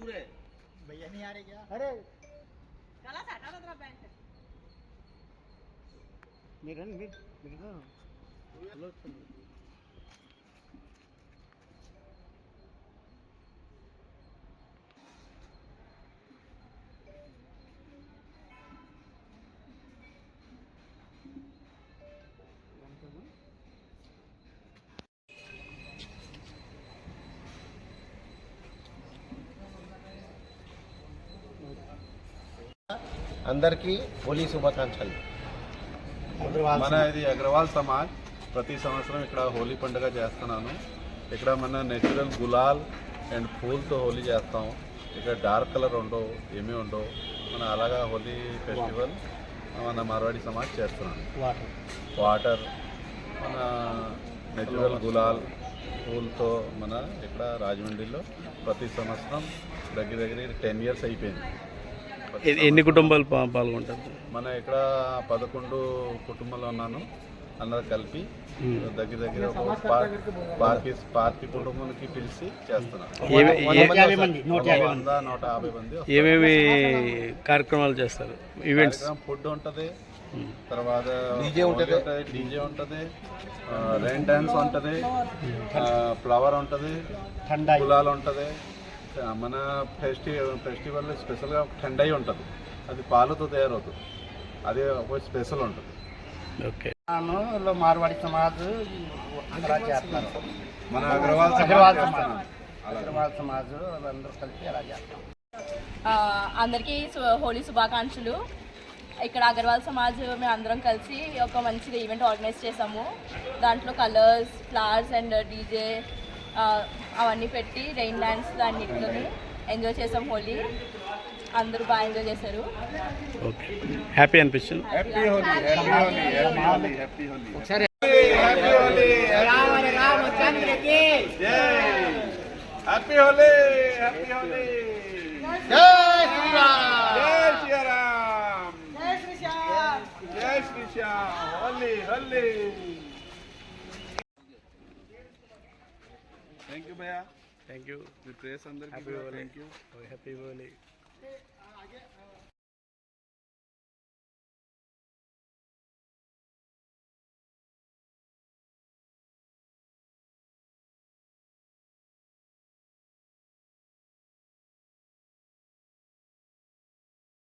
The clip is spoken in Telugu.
दूर है। भैया नहीं आ रहे क्या? अरे। गला साटा तेरा पैंट। मेरा नहीं मेरा हेलो चलो। అందరికీ హోలీ శుభాకాంక్షలు. మన ఇది అగ్రవాల్ సమాజ్. ప్రతి సంవత్సరం ఇక్కడ హోలీ పండుగ చేస్తున్నాను. ఇక్కడ మన నేచురల్ గులాల్ అండ్ పూల్తో హోలీ చేస్తాం. ఇక్కడ డార్క్ కలర్ ఉండవు ఏమీ ఉండవు. మన అలాగా హోలీ ఫెస్టివల్ మన మార్వాడి సమాజ్ చేస్తున్నాను. వాటర్. మన నేచురల్ గులాల్ పూల్తో మన ఇక్కడ రాజమండ్రిలో ప్రతి సంవత్సరం దగ్గర దగ్గర టెన్ ఇయర్స్ అయిపోయింది. ఎన్ని కుటుంబాలు పాల్గొంటారు? మన ఇక్కడ పదకొండు కుటుంబాలు ఉన్నాను. అందరు కలిపి దగ్గర దగ్గర ఒక పా- పార్కి పార్కి కుటుంబానికి పిలిచి చేస్తున్నాను. నూట యాభై మంది. ఏమేమి కార్యక్రమాలు చేస్తారు? ఈవెంట్స్ ఫుడ్ ఉంటుంది. తర్వాత DJ ఉంటది. డీజే ఉంటుంది. రెయిన్ డాన్స్ ఉంటుంది. ఫ్లవర్ ఉంటుంది. గులాల్ ఉంటుంది. మన ఫెస్టి ఫెస్టివల్ స్పెషల్గా ఠండాయి ఉంటుంది. అది పాలతో తయారవుతుంది. అది ఒక స్పెషల్ ఉంటుంది. ఓకే. లో మార్వాడి సమాజ్ అలా చేస్తున్నారు. మన అగ్రవాల్ సమాజ్ అగ్రవాల్ సమాజ్. అగ్రవాల్ సమాజ్ వాళ్ళందరూ కలిపి అలా చేస్తాం. ఆ, అందరికీ హోలీ శుభాకాంక్షలు. ఇక్కడ అగర్వాల్ సమాజ్ మేము అందరం కలిసి ఒక మంచిగా ఈవెంట్ ఆర్గనైజ్ చేసాము. దాంట్లో కలర్స్ ఫ్లవర్స్ అండ్ డీజే అవన్నీ పెట్టి రెయిన్ డ్యాన్స్ అన్నిటిని ఎంజాయ్ చేసాం హోలీ. అందరూ బాగా ఎంజాయ్ చేశారు. ఓకే. హ్యాపీ అనిపించింది? Happy Holi. Happy Holi. Happy Holi. Happy Holi. ఒకసారి. Happy Holi. Happy Holi. Happy Holi. జై శ్రీరామ్. జై శ్రీరామ్. జై శ్రీశ్యామ్. జై శ్రీశ్యామ్. హోలీ హోలీ. थैंक यू भैया थैंक यू प्रेस अंदर happy thank you happy Holi